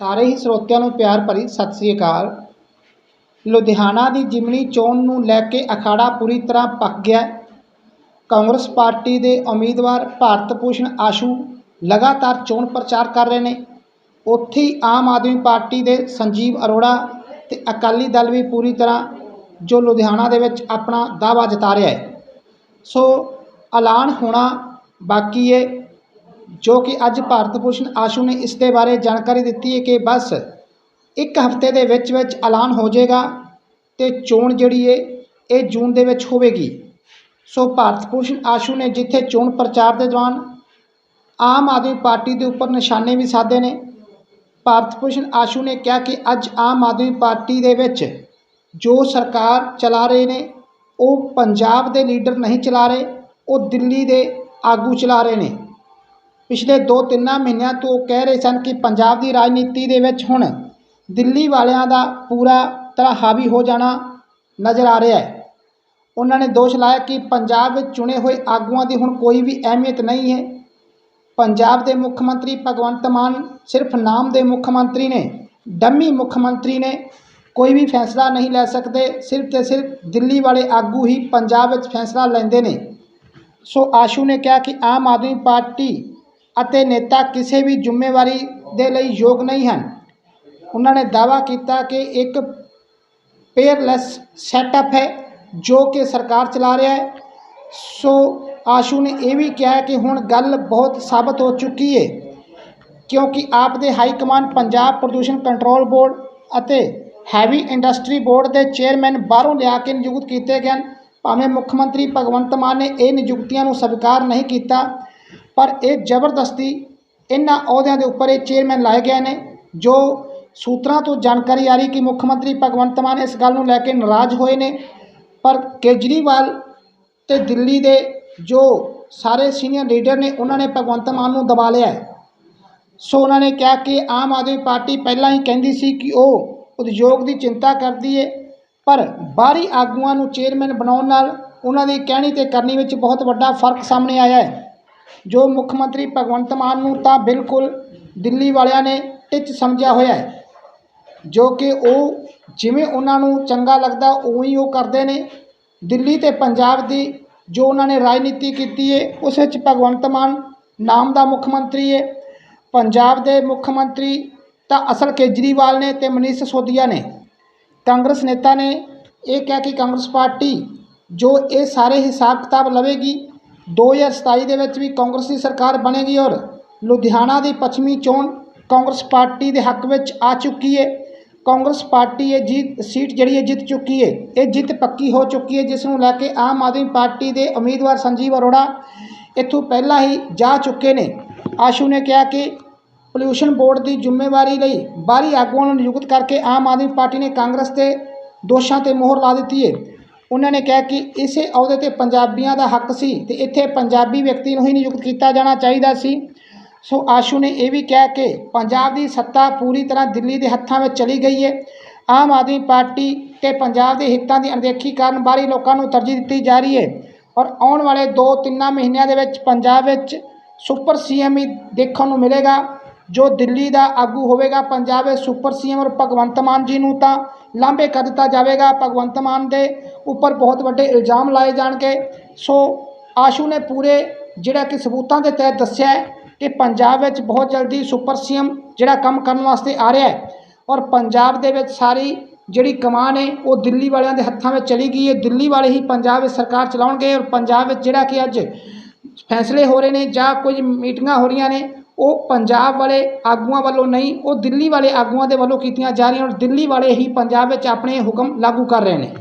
ਸਾਰੇ ਹੀ ਸਰੋਤਿਆਂ ਨੂੰ ਪਿਆਰ ਭਰੀ ਸਤਿ ਸ੍ਰੀ ਅਕਾਲ। ਲੁਧਿਆਣਾ ਦੀ ਜਿਮਨੀ ਚੋਣ ਨੂੰ ਲੈ ਕੇ ਅਖਾੜਾ ਪੂਰੀ ਤਰ੍ਹਾਂ ਪੱਕ ਗਿਆ। ਕਾਂਗਰਸ ਪਾਰਟੀ ਦੇ ਉਮੀਦਵਾਰ ਭਾਰਤ ਭੂਸ਼ਣ ਆਸ਼ੂ ਲਗਾਤਾਰ ਚੋਣ ਪ੍ਰਚਾਰ ਕਰ ਰਹੇ ਨੇ। ਉੱਥੇ ਹੀ ਆਮ ਆਦਮੀ ਪਾਰਟੀ ਦੇ ਸੰਜੀਵ ਅਰੋੜਾ ਤੇ ਅਕਾਲੀ ਦਲ ਵੀ ਪੂਰੀ ਤਰ੍ਹਾਂ ਜੋ ਲੁਧਿਆਣਾ ਦੇ ਵਿੱਚ ਆਪਣਾ ਦਾਅਵਾ ਜਤਾ ਰਿਹਾ ਹੈ। ਸੋ ਐਲਾਨ ਹੋਣਾ ਬਾਕੀ ਹੈ। ਜੋ ਕਿ ਅੱਜ ਭਾਰਤ ਭੂਸ਼ਣ ਆਸ਼ੂ ਨੇ ਇਸ ਦੇ ਬਾਰੇ ਜਾਣਕਾਰੀ ਦਿੱਤੀ ਹੈ ਕਿ ਬਸ ਇੱਕ ਹਫ਼ਤੇ ਦੇ ਵਿੱਚ ਵਿੱਚ ਐਲਾਨ ਹੋ ਜਾਏਗਾ ਤੇ ਚੋਣ ਜਿਹੜੀ ਹੈ, ਇਹ ਜੂਨ ਦੇ ਵਿੱਚ ਹੋਵੇਗੀ। ਸੋ ਭਾਰਤ ਭੂਸ਼ਣ ਆਸ਼ੂ ਨੇ ਜਿੱਥੇ ਚੋਣ ਪ੍ਰਚਾਰ ਦੇ ਦੌਰਾਨ ਆਮ ਆਦਮੀ ਪਾਰਟੀ ਦੇ ਉੱਪਰ ਨਿਸ਼ਾਨੇ ਵੀ ਸਾਧੇ ਨੇ, ਭਾਰਤ ਭੂਸ਼ਣ ਆਸ਼ੂ ਨੇ ਕਿਹਾ ਕਿ ਅੱਜ ਆਮ ਆਦਮੀ ਪਾਰਟੀ ਦੇ ਵਿੱਚ ਜੋ ਸਰਕਾਰ ਚਲਾ ਰਹੇ ਨੇ, ਉਹ ਪੰਜਾਬ ਦੇ ਲੀਡਰ ਨਹੀਂ ਚਲਾ ਰਹੇ, ਉਹ ਦਿੱਲੀ ਦੇ ਆਗੂ ਚਲਾ ਰਹੇ ਨੇ। ਪਿਛਲੇ 2-3 ਮਹੀਨਿਆਂ ਤੋਂ ਉਹ ਕਹਿ ਰਹੇ ਸਨ ਕਿ ਪੰਜਾਬ ਦੀ ਰਾਜਨੀਤੀ ਦੇ ਵਿੱਚ ਹੁਣ ਦਿੱਲੀ ਵਾਲਿਆਂ ਦਾ ਪੂਰਾ ਤਰ੍ਹਾਂ ਹਾਵੀ ਹੋ ਜਾਣਾ ਨਜ਼ਰ ਆ ਰਿਹਾ ਹੈ। ਉਹਨਾਂ ਨੇ ਦੋਸ਼ ਲਾਇਆ ਕਿ ਪੰਜਾਬ ਵਿੱਚ ਚੁਣੇ ਹੋਏ ਆਗੂਆਂ ਦੀ ਹੁਣ ਕੋਈ ਵੀ ਅਹਿਮੀਅਤ ਨਹੀਂ ਹੈ। ਪੰਜਾਬ ਦੇ ਮੁੱਖ ਮੰਤਰੀ ਭਗਵੰਤ ਮਾਨ ਸਿਰਫ ਨਾਮ ਦੇ ਮੁੱਖ ਮੰਤਰੀ ਨੇ, ਡੰਮੀ ਮੁੱਖ ਮੰਤਰੀ ਨੇ ਕੋਈ ਵੀ ਫੈਸਲਾ ਨਹੀਂ ਲੈ ਸਕਦੇ। ਸਿਰਫ ਤੇ ਸਿਰਫ ਦਿੱਲੀ ਵਾਲੇ ਆਗੂ ਹੀ ਪੰਜਾਬ ਵਿੱਚ ਫੈਸਲਾ ਲੈਂਦੇ ਨੇ। ਸੋ ਆਸ਼ੂ ਨੇ ਕਿਹਾ ਕਿ ਆਮ ਆਦਮੀ ਪਾਰਟੀ ਅਤੇ ਨੇਤਾ ਕਿਸੇ ਵੀ ਜ਼ਿੰਮੇਵਾਰੀ ਦੇ ਲਈ ਯੋਗ ਨਹੀਂ ਹਨ। ਉਹਨਾਂ ਨੇ ਦਾਅਵਾ ਕੀਤਾ ਕਿ ਇੱਕ ਪੇਅਰਲੈਸ ਸੈਟਅਪ ਹੈ ਜੋ ਕਿ ਸਰਕਾਰ ਚਲਾ ਰਿਹਾ ਹੈ। ਸੋ ਆਸ਼ੂ ਨੇ ਇਹ ਵੀ ਕਿਹਾ ਕਿ ਹੁਣ ਗੱਲ ਬਹੁਤ ਸਾਬਤ ਹੋ ਚੁੱਕੀ ਹੈ ਕਿਉਂਕਿ ਆਪ ਦੇ ਹਾਈ ਕਮਾਂਡ ਪੰਜਾਬ ਪ੍ਰਦੂਸ਼ਣ ਕੰਟਰੋਲ ਬੋਰਡ ਅਤੇ ਹੈਵੀ ਇੰਡਸਟਰੀ ਬੋਰਡ ਦੇ ਚੇਅਰਮੈਨ ਬਾਹਰੋਂ ਲਿਆ ਕੇ ਨਿਯੁਕਤ ਕੀਤੇ ਗਏ ਹਨ। ਭਾਵੇਂ ਮੁੱਖ ਮੰਤਰੀ ਭਗਵੰਤ ਮਾਨ ਨੇ ਇਹ ਨਿਯੁਕਤੀਆਂ ਨੂੰ ਸਵੀਕਾਰ ਨਹੀਂ ਕੀਤਾ ਪਰ ਇਹ ਜ਼ਬਰਦਸਤੀ ਇਹਨਾਂ ਅਹੁਦਿਆਂ ਦੇ ਉੱਪਰ ਇਹ ਚੇਅਰਮੈਨ ਲਾਏ ਗਏ ਨੇ, ਜੋ ਸੂਤਰਾਂ ਤੋਂ ਜਾਣਕਾਰੀ ਆ ਰਹੀ ਕਿ ਮੁੱਖ ਮੰਤਰੀ ਭਗਵੰਤ ਮਾਨ ਇਸ ਗੱਲ ਨੂੰ ਲੈ ਕੇ ਨਾਰਾਜ਼ ਹੋਏ ਨੇ। ਪਰ ਕੇਜਰੀਵਾਲ ਤੇ ਦਿੱਲੀ ਦੇ ਜੋ ਸਾਰੇ ਸੀਨੀਅਰ ਲੀਡਰ ਨੇ, ਉਹਨਾਂ ਨੇ ਭਗਵੰਤ ਮਾਨ ਨੂੰ ਦਬਾ ਲਿਆ ਸੋ ਉਹਨਾਂ ਨੇ ਕਿਹਾ ਕਿ ਆਮ ਆਦਮੀ ਪਾਰਟੀ ਪਹਿਲਾਂ ਹੀ ਕਹਿੰਦੀ ਸੀ ਕਿ ਉਹ ਉਦਯੋਗ ਦੀ ਚਿੰਤਾ ਕਰਦੀ ਹੈ ਪਰ ਬਾਹਰੀ ਆਗੂਆਂ ਨੂੰ ਚੇਅਰਮੈਨ ਬਣਾਉਣ ਨਾਲ ਉਹਨਾਂ ਦੀ ਕਹਿਣੀ ਤੇ ਕਰਨੀ ਵਿੱਚ ਬਹੁਤ ਵੱਡਾ ਫ਼ਰਕ ਸਾਹਮਣੇ ਆਇਆ ਹੈ। ਜੋ ਮੁੱਖ ਮੰਤਰੀ ਭਗਵੰਤ ਮਾਨ ਨੂੰ ਤਾਂ ਬਿਲਕੁਲ ਦਿੱਲੀ ਵਾਲਿਆਂ ਨੇ ਟਿੱਚ ਸਮਝਿਆ ਹੋਇਆ ਹੈ, ਜੋ ਕਿ ਉਹ ਜਿਵੇਂ ਉਹਨਾਂ ਨੂੰ ਚੰਗਾ ਲੱਗਦਾ ਉਵੇਂ ਹੀ ਉਹ ਕਰਦੇ ਨੇ। ਦਿੱਲੀ ਤੇ ਪੰਜਾਬ ਦੀ ਜੋ ਉਹਨਾਂ ਨੇ ਰਾਜਨੀਤੀ ਕੀਤੀ ਹੈ ਉਸ ਵਿੱਚ ਭਗਵੰਤ ਮਾਨ ਨਾਮ ਦਾ ਮੁੱਖ ਮੰਤਰੀ ਹੈ ਪੰਜਾਬ ਦੇ ਮੁੱਖ ਮੰਤਰੀ ਤਾਂ ਅਸਲ ਕੇਜਰੀਵਾਲ ਨੇ ਤੇ ਮਨੀਸ਼ ਸਿਸੋਦੀਆ ਨੇ। ਕਾਂਗਰਸ ਨੇਤਾ ਨੇ ਇਹ ਕਿਹਾ ਕਿ ਕਾਂਗਰਸ ਪਾਰਟੀ ਜੋ ਇਹ ਸਾਰੇ ਹਿਸਾਬ ਕਿਤਾਬ ਲਵੇਗੀ 2027 ਦੇ ਵਿੱਚ ਵੀ ਕਾਂਗਰਸ ਦੀ ਸਰਕਾਰ ਬਣੇਗੀ ਔਰ ਲੁਧਿਆਣਾ ਦੀ ਪੱਛਮੀ ਚੋਣ ਕਾਂਗਰਸ ਪਾਰਟੀ ਦੇ ਹੱਕ ਵਿੱਚ ਆ ਚੁੱਕੀ ਹੈ ਕਾਂਗਰਸ ਪਾਰਟੀ ਇਹ ਜੀਤ, ਸੀਟ ਜਿਹੜੀ ਹੈ ਜਿੱਤ ਚੁੱਕੀ ਹੈ ਇਹ ਜਿੱਤ ਪੱਕੀ ਹੋ ਚੁੱਕੀ ਹੈ ਜਿਸ ਨੂੰ ਲੈ ਕੇ ਆਮ ਆਦਮੀ ਪਾਰਟੀ ਦੇ ਉਮੀਦਵਾਰ ਸੰਜੀਵ ਅਰੋੜਾ ਇੱਥੋਂ ਪਹਿਲਾਂ ਹੀ ਜਾ ਚੁੱਕੇ ਨੇ। ਆਸ਼ੂ ਨੇ ਕਿਹਾ ਕਿ ਪੋਲਿਊਸ਼ਨ ਬੋਰਡ ਦੀ ਜ਼ਿੰਮੇਵਾਰੀ ਲਈ ਬਾਹਰੀ ਆਗੂਆਂ ਨੂੰ ਨਿਯੁਕਤ ਕਰਕੇ ਆਮ ਆਦਮੀ ਪਾਰਟੀ ਨੇ ਕਾਂਗਰਸ ਤੇ ਦੋਸ਼ਾਂ ਤੇ ਮੋਹਰ ਲਾ ਦਿੱਤੀ ਹੈ ਉਹਨਾਂ ਨੇ ਕਿਹਾ ਕਿ ਇਸੇ ਅਹੁਦੇ ਤੇ ਪੰਜਾਬੀਆਂ ਦਾ ਹੱਕ ਸੀ ਤੇ ਇੱਥੇ ਪੰਜਾਬੀ ਵਿਅਕਤੀ ਨੂੰ ਹੀ ਨਿਯੁਕਤ ਕੀਤਾ ਜਾਣਾ ਚਾਹੀਦਾ ਸੀ। ਸੋ ਆਸ਼ੂ ਨੇ ਇਹ ਵੀ ਕਿਹਾ ਕਿ ਪੰਜਾਬ ਦੀ ਸੱਤਾ ਪੂਰੀ ਤਰ੍ਹਾਂ ਦਿੱਲੀ ਦੇ ਹੱਥਾਂ ਵਿੱਚ ਚਲੀ ਗਈ ਹੈ ਆਮ ਆਦਮੀ ਪਾਰਟੀ ਤੇ ਪੰਜਾਬ ਦੇ ਹਿੱਤਾਂ ਦੀ ਅਣਦੇਖੀ ਕਾਰਨ ਬਾਹਰੀ ਲੋਕਾਂ ਨੂੰ ਤਰਜੀਹ ਦਿੱਤੀ ਜਾ ਰਹੀ ਹੈ ਔਰ ਆਉਣ ਵਾਲੇ 2-3 ਮਹੀਨਿਆਂ ਦੇ ਵਿੱਚ ਪੰਜਾਬ ਵਿੱਚ ਸੁਪਰ ਸੀਐਮ ਹੀ ਦੇਖਣ ਨੂੰ ਮਿਲੇਗਾ। ਜੋ ਦਿੱਲੀ ਦਾ ਆਗੂ ਹੋਵੇਗਾ, ਪੰਜਾਬ ਵਿੱਚ ਸੁਪਰ ਸੀਐਮ ਔਰ ਭਗਵੰਤ ਮਾਨ ਜੀ ਨੂੰ ਤਾਂ ਲਾਂਭੇ ਕਰ ਦਿੱਤਾ ਜਾਵੇਗਾ। ਭਗਵੰਤ ਮਾਨ ਦੇ ਉੱਪਰ ਬਹੁਤ ਵੱਡੇ ਇਲਜ਼ਾਮ ਲਾਏ ਜਾਣਗੇ। ਸੋ ਆਸ਼ੂ ਨੇ ਪੂਰੇ ਜਿਹੜਾ ਕਿ ਸਬੂਤਾਂ ਦੇ ਤਹਿਤ ਦੱਸਿਆ ਕਿ ਪੰਜਾਬ ਵਿੱਚ ਬਹੁਤ ਜਲਦੀ ਸੁਪਰ ਸੀਐਮ ਜਿਹੜਾ ਕੰਮ ਕਰਨ ਵਾਸਤੇ ਆ ਰਿਹਾ ਹੈ ਔਰ ਪੰਜਾਬ ਦੇ ਵਿੱਚ ਸਾਰੀ ਜਿਹੜੀ ਕਮਾਨ ਹੈ, ਉਹ ਦਿੱਲੀ ਵਾਲਿਆਂ ਦੇ ਹੱਥਾਂ ਵਿੱਚ ਚਲੀ ਗਈ ਹੈ। ਦਿੱਲੀ ਵਾਲੇ ਹੀ ਪੰਜਾਬ ਵਿੱਚ ਸਰਕਾਰ ਚਲਾਉਣਗੇ ਔਰ ਪੰਜਾਬ ਵਿੱਚ ਜਿਹੜਾ ਕਿ ਅੱਜ ਫੈਸਲੇ ਹੋ ਰਹੇ ਨੇ ਜਾਂ ਕੁਝ ਮੀਟਿੰਗਾਂ ਹੋ ਰਹੀਆਂ ਨੇ ਉਹ ਪੰਜਾਬ ਵਾਲੇ ਆਗੂਆਂ ਵੱਲੋਂ ਨਹੀਂ, ਉਹ ਦਿੱਲੀ ਵਾਲੇ ਆਗੂਆਂ ਦੇ ਵੱਲੋਂ ਕੀਤੀਆਂ ਜਾ ਰਹੀਆਂ ਔਰ ਦਿੱਲੀ ਵਾਲੇ ਹੀ ਪੰਜਾਬ ਵਿੱਚ ਆਪਣੇ ਹੁਕਮ ਲਾਗੂ ਕਰ ਰਹੇ ਨੇ।